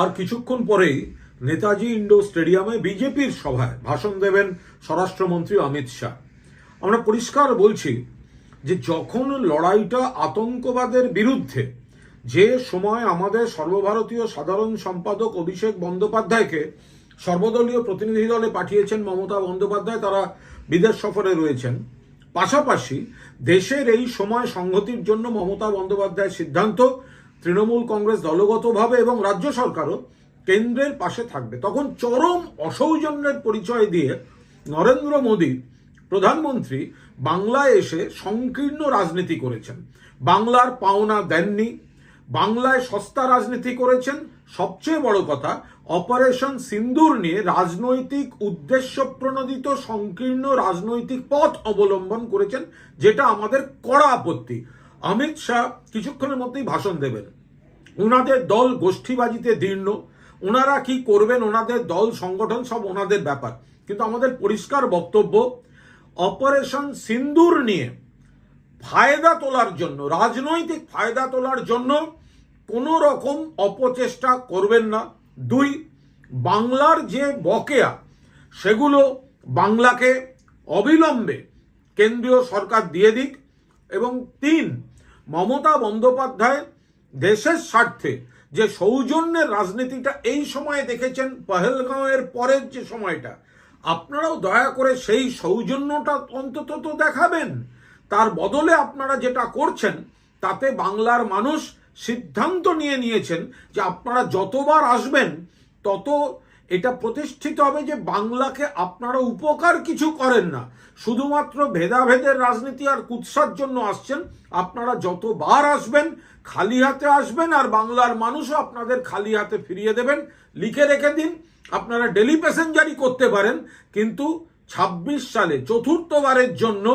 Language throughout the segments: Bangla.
আর কিছুক্ষণ পরেই নেতাজি ইন্ডোর স্টেডিয়ামে বিজেপির সভায় ভাষণ দেবেন স্বরাষ্ট্রমন্ত্রী অমিত শাহ। আমরা পরিষ্কার বলছি যে যখন লড়াইটা আতঙ্কবাদের বিরুদ্ধে, যে সময় আমাদের সর্বভারতীয় সাধারণ সম্পাদক অভিষেক বন্দ্যোপাধ্যায়কে সর্বদলীয় প্রতিনিধি দলে পাঠিয়েছেন মমতা বন্দ্যোপাধ্যায়, তারা বিদেশ সফরে রয়েছেন। পাশাপাশি দেশের এই সময় সংহতির জন্য মমতা বন্দ্যোপাধ্যায়ের সিদ্ধান্ত তৃণমূল কংগ্রেস দলগতভাবে এবং রাজ্য সরকারও কেন্দ্রের পাশে থাকবে। তখন চরম অসৌজন্যের পরিচয় দিয়ে নরেন্দ্র মোদী প্রধানমন্ত্রী বাংলায় এসে সংকীর্ণ রাজনীতি করেছেন। বাংলার পাওনা দেননি, বাংলায় সস্তা রাজনীতি করেছেন। সবচেয়ে বড় কথা, অপারেশন সিন্দুর নিয়ে রাজনৈতিক উদ্দেশ্য প্রণোদিত সংকীর্ণ রাজনৈতিক পথ অবলম্বন করেছেন, যেটা আমাদের কড়া আপত্তি। অমিত শাহ কিছুক্ষণের মধ্যেই ভাষণ দেবেন। ওনাদের দল গোষ্ঠীবাজিতে দীর্ণ। ওনারা কি করবেন ওনাদের দল, সংগঠন সব ওনাদের ব্যাপার। কিন্তু আমাদের পরিষ্কার বক্তব্য, অপারেশন সিন্দুর নিয়ে ফায়দা তোলার জন্য, রাজনৈতিক ফায়দা তোলার জন্য কোনো রকম অপচেষ্টা করবেন না। দুই, বাংলার যে বকেয়া, সেগুলো বাংলাকে অবিলম্বে কেন্দ্রীয় সরকার দিয়ে দিক। এবং তিন মমতা বন্দ্যোপাধ্যায় দেশের স্বার্থে যে সৌজন্যের রাজনীতিটা এই সময়ে দেখেছেন, পহেলগাঁওয়ের পরের যে সময়টা, আপনারাও দয়া করে সেই সৌজন্যটা অন্তত তো দেখাবেন। তার বদলে আপনারা যেটা করছেন, তাতে বাংলার মানুষ সিদ্ধান্ত নিয়ে নিয়েছেন যে আপনারা যতবার আসবেন, তত এটা প্রতিষ্ঠিত হবে যে বাংলাকে আপনারা উপকার কিছু করেন না। শুধুমাত্র ভেদাভেদের রাজনীতি আর কুৎসার জন্য আসছেন। আপনারা যতবার আসবেন, খালি হাতে আসবেন আর বাংলার মানুষও আপনাদের খালি হাতে ফিরিয়ে দেবেন। লিখে রেখে দিন, আপনারা ডেলি প্যাসেঞ্জারই করতে পারেন। কিন্তু ২৬ সালে চতুর্থবারের জন্য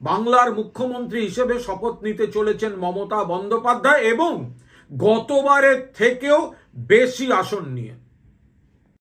বাংলার মুখ্যমন্ত্রী হিসেবে শপথ নিতে চলেছেন মমতা বন্দ্যোপাধ্যায় এবং গতবারের থেকেও বেশি আসন নিয়ে।